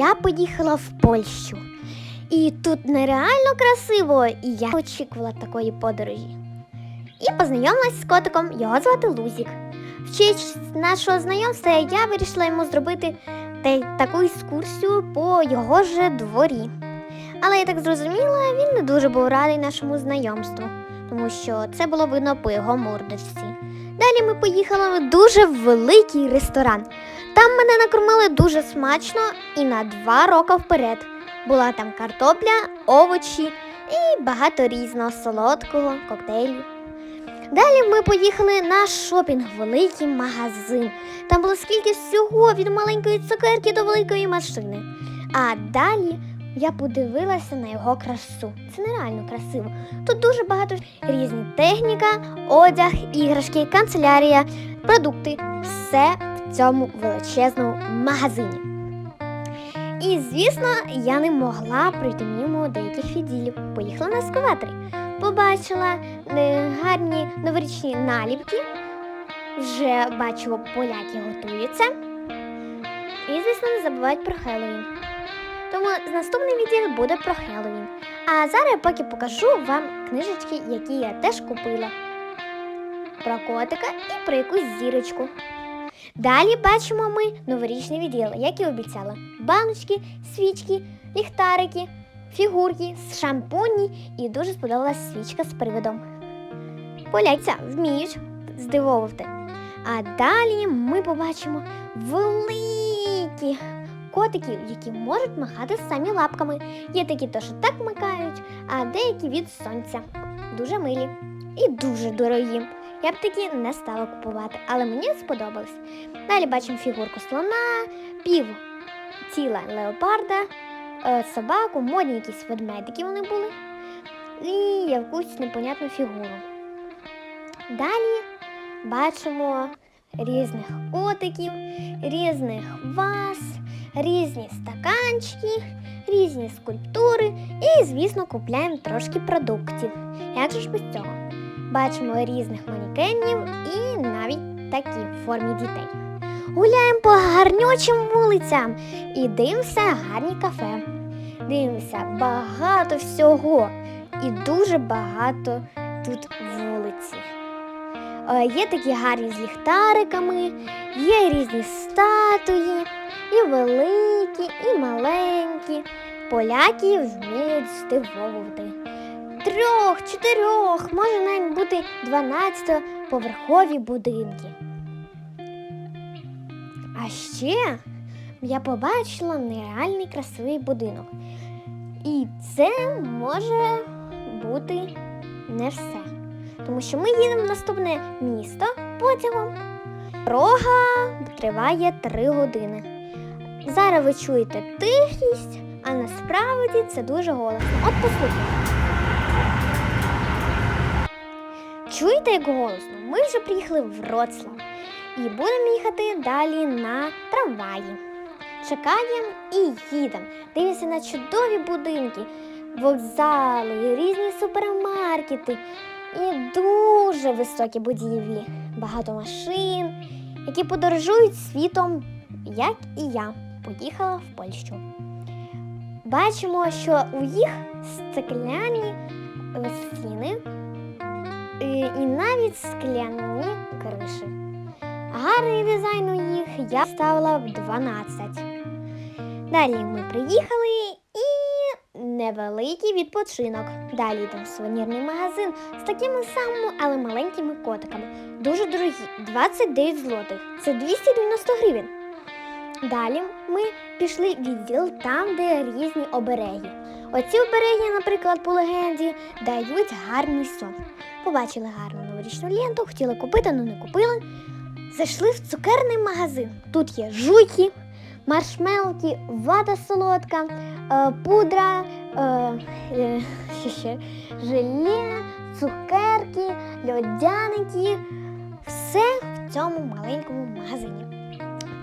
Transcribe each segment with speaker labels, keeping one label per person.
Speaker 1: я поїхала в Польщу. І тут нереально красиво, і я очікувала такої подорожі. І познайомилась з котиком, його звати Лузік. В честь нашого знайомства я вирішила йому зробити та- таку екскурсію по його ж дворі. Але я так зрозуміла, він не дуже був радий нашому знайомству, тому що це було видно по його мордочці. Далі ми поїхали в дуже великий ресторан. Там мене накормили дуже смачно і на два роки вперед. Була там картопля, овочі і багато різного солодкого, коктейлю. Далі ми поїхали на шопінг, великий магазин. Там було скільки всього від маленької цукерки до великої машини. А далі я подивилася на його красу. Це нереально красиво. Тут дуже багато різні техніка, одяг, іграшки, канцелярія, продукти. Все цьому величезному магазині. І, звісно, я не могла пройти мимо деяких відділів. Поїхала на ескаваторі. Побачила е, гарні новорічні наліпки. Вже бачу, поляки готуються. І, звісно, не забувають про Хеллоуін. Тому наступний відділ буде про Хеллоуін. А зараз я поки покажу вам книжечки, які я теж купила. Про котика і про якусь зірочку. Далі бачимо ми новорічний відділ, як і обіцяла. Баночки, свічки, ліхтарики, фігурки, шампуні і дуже сподобалась свічка з привидом. Поляця вміють здивовувати. А далі ми побачимо великі котиків, які можуть махати самі лапками. Є такі, то що так микають, а деякі від сонця. Дуже милі і дуже дорогі. Я б такі не стала купувати, але мені сподобалось. Далі бачимо фігурку слона, пів тіла леопарда, е, собаку, модні якісь ведмедики вони були. І якусь непонятну фігуру. Далі бачимо різних котиків, різних ваз, різні стаканчики, різні скульптури і, звісно, купляємо трошки продуктів. Як же ж без цього? Бачимо різних манекенів і навіть такі в формі дітей. Гуляємо по гарнючим вулицям і дивимося гарні кафе. Дивимося багато всього і дуже багато тут вулиці. Е, Є такі гарні з ліхтариками, є різні статуї, і великі, і маленькі. Поляки вміють здивовувати. Трьох, чотирьох, може навіть бути 12 поверхові будинки. А ще я побачила нереальний красивий будинок. І це може бути не все. Тому що ми їдемо в наступне місто потягом. Дорога триває 3 години. Зараз ви чуєте тихість, а насправді це дуже голосно. От послухайте. Чуєте, як голосно? Ми вже приїхали в Вроцлав і будемо їхати далі на трамваї. Чекаємо і їдемо. Дивимося на чудові будинки, вокзали, різні супермаркети і дуже високі будівлі, багато машин, які подорожують світом, як і я поїхала в Польщу. Бачимо, що у їх стекляні стіни е, і навіть скляні криші. Гарний дизайн у їх я ставила в 12. Далі ми приїхали і невеликий відпочинок. Далі там сувенірний магазин з такими самими, але маленькими котиками. Дуже дорогі 29 злотих. Це 290 гривень. Далі ми пішли в відділ там, де різні обереги. Оці обереги, наприклад, по легенді, дають гарний сон. Побачили гарну новорічну ленту, хотіли купити, але не купили. Зайшли в цукерний магазин. Тут є жуйки, маршмелки, вата солодка, е, пудра, е, е, желе, цукерки, льодяники. Все в цьому маленькому магазині.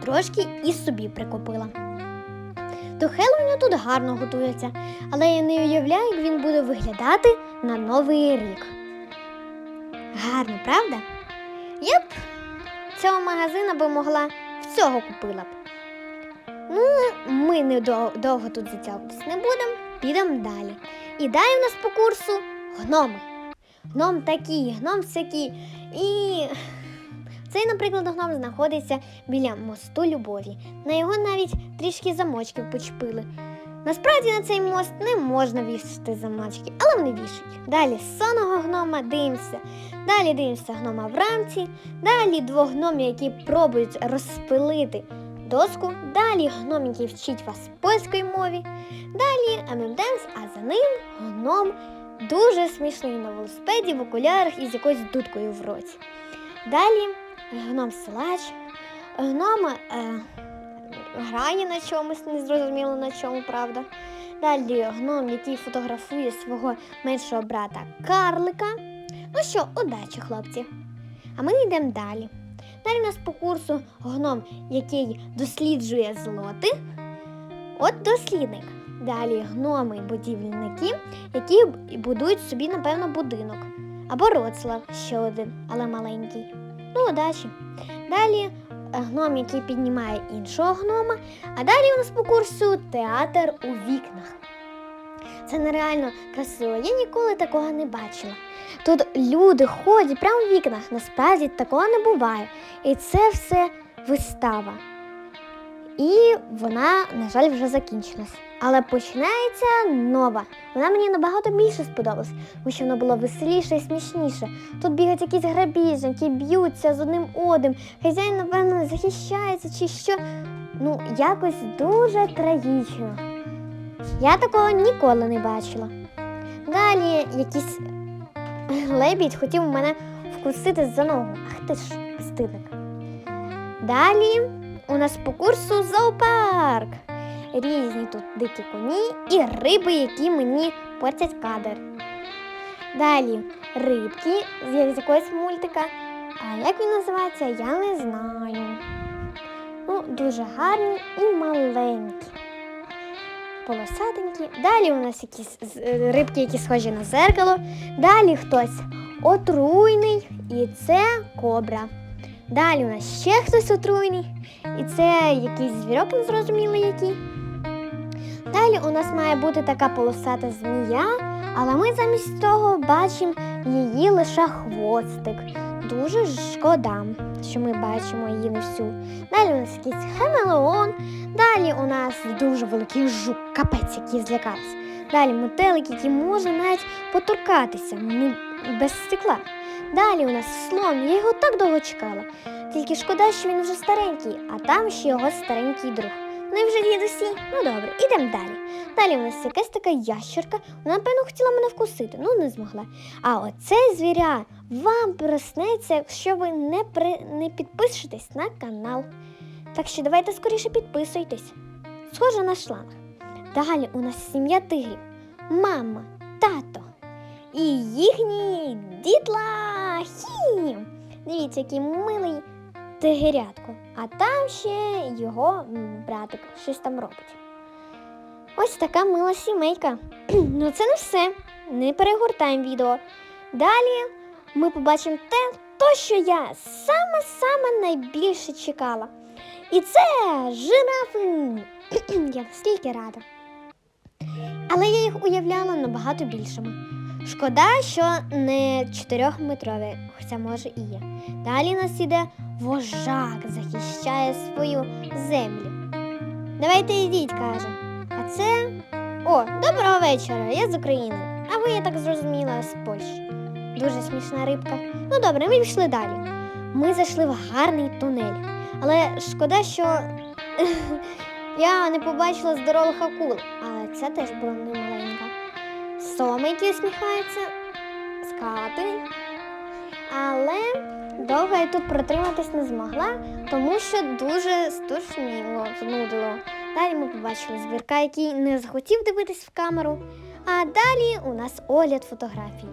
Speaker 1: Трошки і собі прикупила. До Хеллоуіну тут гарно готується, але я не уявляю, як він буде виглядати на Новий рік. Гарно, правда? Я цього магазина би могла всього купила б. Ну, ми не довго тут затягуватись не будемо, підемо далі. І далі в нас по курсу гноми. Гном такий, гном всякий. І цей, наприклад, гном знаходиться біля мосту любові. На його навіть трішки замочків почепили. Насправді на цей мост не можна вішати замочки, але вони вішають. Далі сонного гнома дивимося. Далі дивимося гнома в рамці. Далі двох гномів, які пробують розпилити доску. Далі гном, який вчить вас польської мові. Далі ММДМС, а за ним гном дуже смішний на велосипеді в окулярах і з якоюсь дудкою в роті. Далі гном силач, гном е, грає на чомусь, не зрозуміло на чому, правда. Далі гном, який фотографує свого меншого брата Карлика. Ну що, удачі, хлопці. А ми йдемо далі. Далі у нас по курсу гном, який досліджує злоти. От дослідник. Далі гноми-будівельники, які будують собі, напевно, будинок. Або Роцлав, ще один, але маленький. Ну, удачі. Далі е, гном, який піднімає іншого гнома. А далі у нас по курсу театр у вікнах. Це нереально красиво. Я ніколи такого не бачила. Тут люди ходять прямо в вікнах. Насправді такого не буває. І це все вистава. І вона, на жаль, вже закінчилась. Але починається нова. Вона мені набагато більше сподобалась, тому що вона була веселіша і смішніша. Тут бігають якісь грабіжники, б'ються з одним одним. Хазяїн, напевно, захищається чи що. Ну, якось дуже трагічно. Я такого ніколи не бачила. Далі якийсь лебідь хотів мене вкусити за ногу. Ах ти ж стидник. Далі у нас по курсу зоопарк. Різні тут дикі коні і риби, які мені портять кадр. Далі рибки з якогось мультика. А як він називається, я не знаю. Ну, дуже гарні і маленькі. Полосатенькі. Далі у нас якісь е, рибки, які схожі на зеркало. Далі хтось отруйний, і це кобра. Далі у нас ще хтось отруйний, і це якийсь звірок незрозумілий який. Далі у нас має бути така полосата змія, але ми замість того бачимо її лише хвостик. Дуже шкода, що ми бачимо її не всю. Далі у нас якийсь хамелеон, далі у нас дуже великий жук, капець, який злякався. Далі метелик, який може навіть поторкатися не без стекла. Далі у нас слон, я його так довго чекала. Тільки шкода, що він вже старенький, а там ще його старенький друг. Вони вже дідусі. Ну добре, ідемо далі. Далі у нас якась така ящерка. Вона, напевно, хотіла мене вкусити, ну не змогла. А оцей звіря вам проснеться, якщо ви не, при... не підпишетесь на канал. Так що давайте скоріше підписуйтесь. Схоже на шланг. Далі у нас сім'я тигрів, мама, тато і їхній дітлахі. Дивіться, який милий тигерятко. А там ще його братик щось там робить. Ось така мила сімейка. ну це не все. Не перегортаємо відео. Далі ми побачимо те, то, що я саме-саме найбільше чекала. І це жирафи. я настільки рада. Але я їх уявляла набагато більшими. Шкода, що не 4-метрові, хоча може і є. Далі нас іде вожак, захищає свою землю. Давайте йдіть, каже. А це. О, доброго вечора, я з України. А ви, я так зрозуміла, з Польщі. Дуже смішна рибка. Ну добре, ми пішли далі. Ми зайшли в гарний тунель. Але шкода, що я не побачила здорових акул, але це теж була не Соми, які усміхаються, скати. Але довго я тут протриматись не змогла, тому що дуже стушніло, знудило. Далі ми побачили звірка, який не захотів дивитись в камеру. А далі у нас огляд фотографій.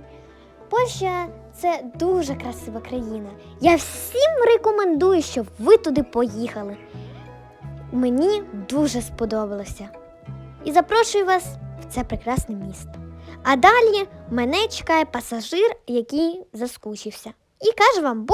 Speaker 1: Польща це дуже красива країна. Я всім рекомендую, щоб ви туди поїхали. Мені дуже сподобалося. І запрошую вас в це прекрасне місто. А далі мене чекає пасажир, який заскучився. І каже вам,